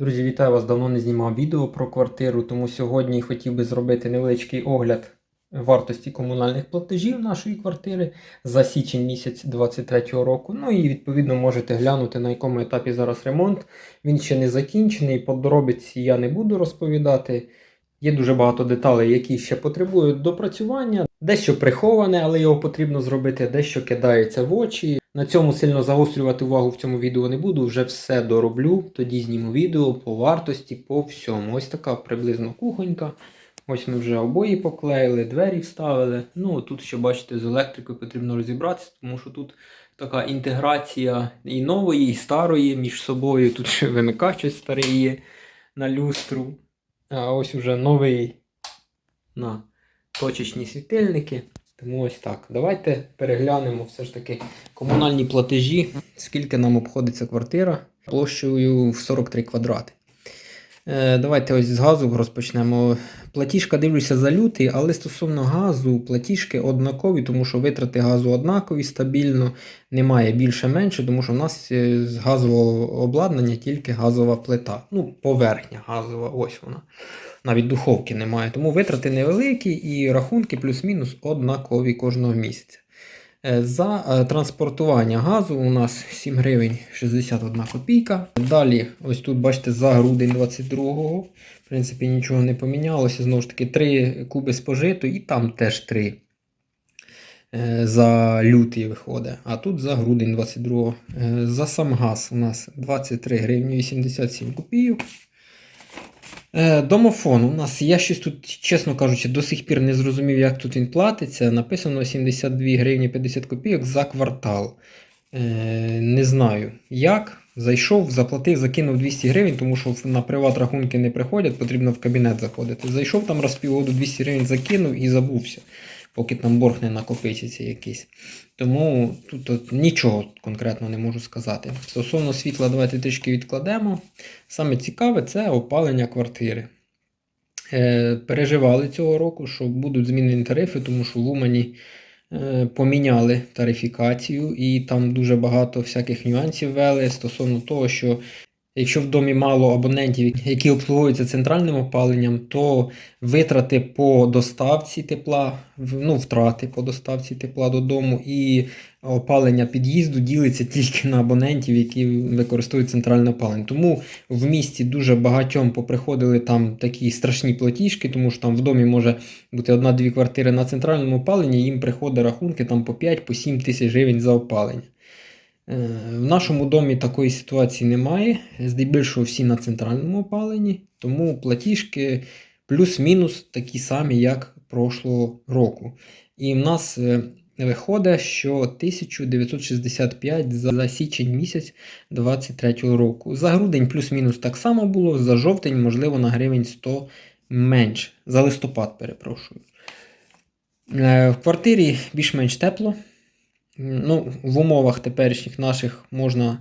Друзі, вітаю вас! Давно не знімав відео про квартиру, тому сьогодні хотів би зробити невеличкий огляд вартості комунальних платежів нашої квартири за січень місяць 2023 року. Ну і відповідно можете глянути, на якому етапі зараз ремонт. Він ще не закінчений, подробиці я не буду розповідати. Є дуже багато деталей, які ще потребують допрацювання. Дещо приховане, але його потрібно зробити, дещо кидається в очі. На цьому сильно загострювати увагу в цьому відео не буду. Вже все дороблю. Тоді зніму відео по вартості, по всьому. Ось така приблизно кухонька. Ось ми вже обої поклеїли, двері вставили. Ну тут ще бачите, з електрикою потрібно розібратися, тому що тут така інтеграція і нової, і старої між собою. Тут ще вимикач щось старий є на люстру. А ось уже новий на точечні світильники. Тому ось так. Давайте переглянемо все ж таки комунальні платежі, скільки нам обходиться квартира площею в 43 квадрати. Е, Давайте ось з газу розпочнемо. Платіжка дивлюся за лютий, але стосовно газу, платіжки однакові, тому що витрати газу однакові, стабільно, немає більше-менше, тому що в нас е, з газового обладнання тільки газова плита. Ну, поверхня газова, ось вона. Навіть духовки немає. Тому витрати невеликі і рахунки плюс-мінус однакові кожного місяця. Е, За е, транспортування газу у нас 7 гривень 61 копійка. Далі, ось тут бачите, за грудень 22-го. В принципі, нічого не помінялося. Знову ж таки, 3 куби спожито, і там теж 3 е, за лютий виходить. А тут за грудень 22-го. Е, За сам газ у нас 23 гривні 87 копійок. Е, Домофон у нас, я щось тут, чесно кажучи, до сих пір не зрозумів, як тут він платиться. Написано 72 гривні 50 копійок за квартал. Е, не знаю як. Зайшов, заплатив, закинув 200 гривень, тому що на приват рахунки не приходять, потрібно в кабінет заходити. Зайшов там раз півгоду 200 гривень закинув і забувся, поки там борг не накопичиться якийсь. Тому тут от нічого конкретно не можу сказати. Стосовно світла, давайте трішки відкладемо. Саме цікаве це опалення квартири. Е, переживали цього року, що будуть змінені тарифи, тому що в Умані е, поміняли тарифікацію, і там дуже багато всяких нюансів ввели стосовно того, що якщо в домі мало абонентів, які обслуговуються центральним опаленням, то витрати по доставці тепла, ну, втрати по доставці тепла додому і опалення під'їзду ділиться тільки на абонентів, які використовують центральне опалення. Тому в місті дуже багатьом поприходили там такі страшні платіжки, тому що там в домі може бути одна-дві квартири на центральному опаленні, їм приходить рахунки там по 5-7 тисяч гривень за опалення. Е, В нашому домі такої ситуації немає. Здебільшого всі на центральному опаленні, тому платіжки плюс-мінус такі самі, як прошлого року. І в нас е, виходить, що 1965 за січень місяць 23 року. За грудень плюс-мінус так само було, за жовтень, можливо, на гривень 100 менше. За листопад, перепрошую. Е, В квартирі більш-менш тепло. Ну, в умовах теперішніх наших можна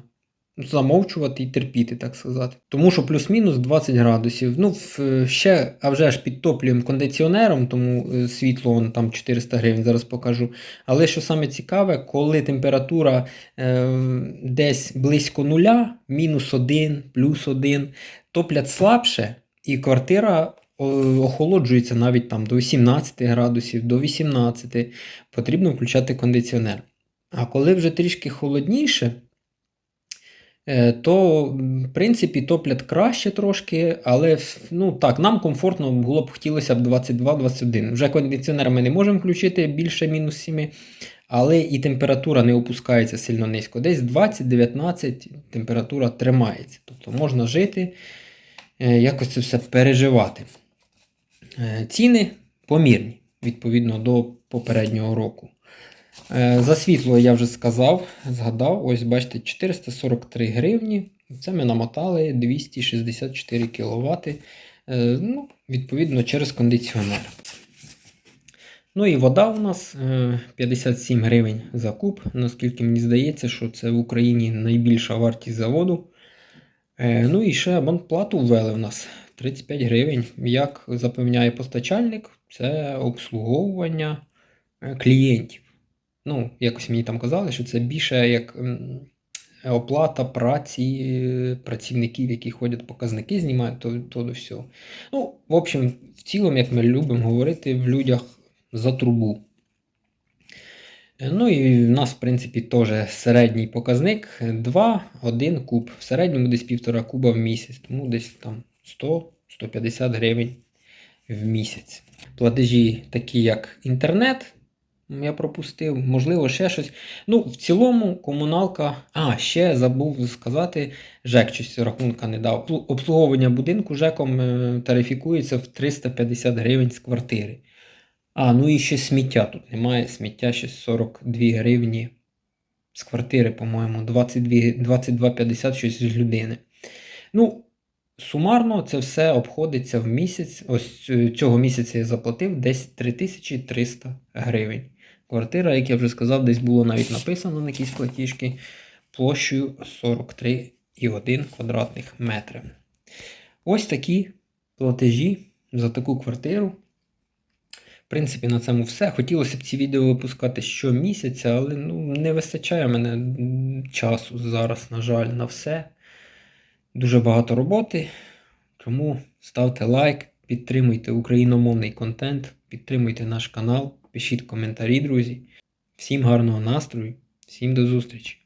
замовчувати і терпіти, так сказати. Тому що плюс-мінус 20 градусів. Ну, ще, а вже ж підтоплюємо кондиціонером, тому е, світло он, там 400 гривень, зараз покажу. Але що саме цікаве, коли температура е, десь близько нуля, мінус 1, плюс 1, топлять слабше, і квартира охолоджується навіть там до 18 градусів, до 18, потрібно включати кондиціонер. А коли вже трішки холодніше, е, то, в принципі, топлять краще трошки, але ну, так, нам комфортно було б хотілося б 22-21. Вже кондиціонер ми не можемо включити більше мінус 7, але і температура не опускається сильно низько. Десь 20-19 температура тримається. Тобто можна жити, е, якось це все переживати. Е, Ціни помірні, відповідно до попереднього року. Е, За світло я вже сказав, згадав, ось бачите, 443 гривні. Це ми намотали 264 кВт. Ну, відповідно, через кондиціонер. Ну і вода у нас е, 57 гривень за куб. Наскільки мені здається, що це в Україні найбільша вартість за воду. Е, Ну і ще абонплату ввели у нас 35 гривень. Як запевняє постачальник, це обслуговування е, клієнтів. Ну, якось мені там казали, що це більше як оплата праці е, працівників, які ходять, показники знімають, то, то до всього. Ну, в общем, в цілому, як ми любимо говорити в людях за трубу. Ну і в нас, в принципі, теж середній показник 2-1 куб. В середньому десь півтора куба в місяць, тому десь там 100-150 гривень в місяць. Платежі такі, як інтернет, я пропустив, можливо, ще щось. Ну, в цілому, комуналка. А, ще забув сказати, ЖЕК щось рахунка не дав. Обслуговування будинку ЖЕКом е, тарифікується в 350 гривень з квартири. А, ну і ще сміття тут немає. Сміття ще 42 гривні з квартири, по-моєму, 22 22,50 щось з людини. Ну, сумарно це все обходиться в місяць. Ось е, цього місяця я заплатив десь 3300 гривень. Квартира, як я вже сказав, десь було навіть написано на якійсь платіжці площею 43,1 квадратних метри. Ось такі платежі за таку квартиру. В принципі, на цьому все. Хотілося б ці відео випускати щомісяця, але ну, не вистачає мене часу зараз, на жаль, на все. Дуже багато роботи. Тому ставте лайк, підтримуйте україномовний контент, підтримуйте наш канал, пишіть коментарі, друзі. Всім гарного настрою, всім до зустрічі!